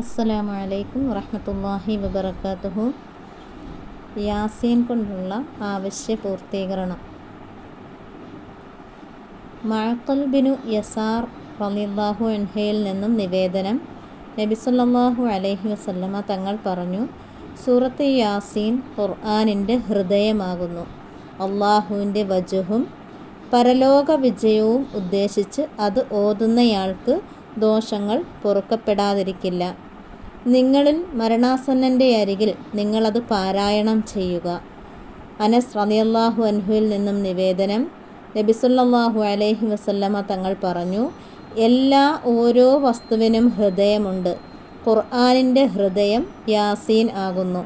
അസ്സലാമു അലൈക്കും വറഹമത്തല്ലാഹി വബറകാതുഹു. യാസീൻ കൊണ്ടുള്ള ആവശ്യ പൂർത്തീകരണം. മഴക്കൽ ബിനു യസാർ റമിള്ളാഹു അൻഹയിൽ നിന്നും നിവേദനം നബി സല്ലല്ലാഹു അലൈഹി വസല്ലമ തങ്ങൾ പറഞ്ഞു സൂറത്ത് യാസീൻ ഖുർആാനിന്റെ ഹൃദയമാകുന്നു. അള്ളാഹുവിന്റെ വജുഹും പരലോക വിജയവും ഉദ്ദേശിച്ച് അത് ഓതുന്നയാൾക്ക് ദോഷങ്ങൾ പൊറുക്കപ്പെടാതിരിക്കില്ല. നിങ്ങളിൽ മരണാസന്നന്റെ അരികിൽ നിങ്ങളത് പാരായണം ചെയ്യുക. അനസ് റതിയല്ലാഹു അൻഹുവിൽ നിന്നും നിവേദനം നബിസുല്ലാഹു അലൈഹി വസല്ലമ തങ്ങൾ പറഞ്ഞു എല്ലാ ഓരോ വസ്തുവിനും ഹൃദയമുണ്ട്. ഖുർആാനിന്റെ ഹൃദയം യാസീൻ ആകുന്നു.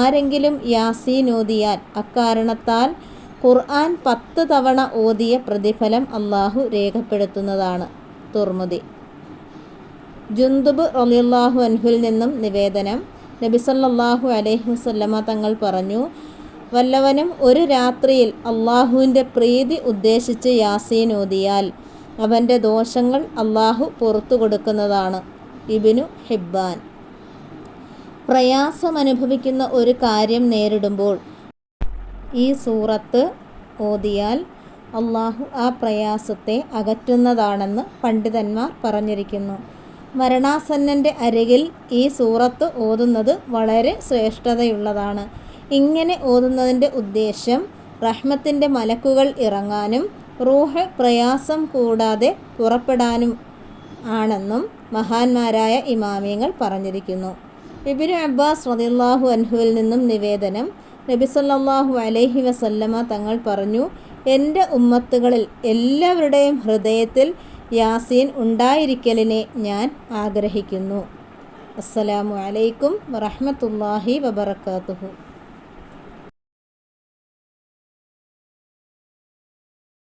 ആരെങ്കിലും യാസീൻ ഓതിയാൽ അക്കാരണത്താൽ ഖുർആൻ പത്ത് തവണ ഓതിയ പ്രതിഫലം അള്ളാഹു രേഖപ്പെടുത്തുന്നതാണ്. തുർമുദി ജുന്ദുബ് റളിയല്ലാഹു അൻഹുൽ നിന്നും നിവേദനം നബിസല്ലാഹു അലൈഹി വസല്ലമ തങ്ങൾ പറഞ്ഞു വല്ലവനും ഒരു രാത്രിയിൽ അള്ളാഹുവിന്റെ പ്രീതി ഉദ്ദേശിച്ച് യാസീൻ ഓതിയാൽ അവന്റെ ദോഷങ്ങൾ അള്ളാഹു പുറത്തു കൊടുക്കുന്നതാണ് ഇബിനു ഹിബ്ബാൻ. പ്രയാസമനുഭവിക്കുന്ന ഒരു കാര്യം നേരിടുമ്പോൾ ഈ സൂറത്ത് ഓതിയാൽ അള്ളാഹു ആ പ്രയാസത്തെ അകറ്റുന്നതാണെന്ന് പണ്ഡിതന്മാർ പറഞ്ഞിരിക്കുന്നു. മരണാസന്നന്റെ അരികിൽ ഈ സൂറത്ത് ഓതുന്നത് വളരെ ശ്രേഷ്ഠതയുള്ളതാണ്. ഇങ്ങനെ ഓതുന്നതിന്റെ ഉദ്ദേശ്യം റഹ്മത്തിന്റെ മലക്കുകൾ ഇറങ്ങാനും റൂഹ് പ്രയാസം കൂടാതെ പുറപ്പെടാനും ആണെന്നും മഹാന്മാരായ ഇമാമിയങ്ങൾ പറഞ്ഞിരിക്കുന്നു. ഇബിനു അബ്ബാസ് റദിള്ളാഹു അൻഹുവിൽ നിന്നും നിവേദനം നബി നബിസല്ലാഹു അലൈഹി വസല്ലമ തങ്ങൾ പറഞ്ഞു എന്റെ ഉമ്മത്തുകളിൽ എല്ലാവരുടെയും ഹൃദയത്തിൽ യാസീൻ ഉണ്ടായിരിക്കലിനെ ഞാൻ ആഗ്രഹിക്കുന്നു. അസ്സലാമു അലൈക്കും വറഹമത്തല്ലാഹി വബർക്കാത്തുഹു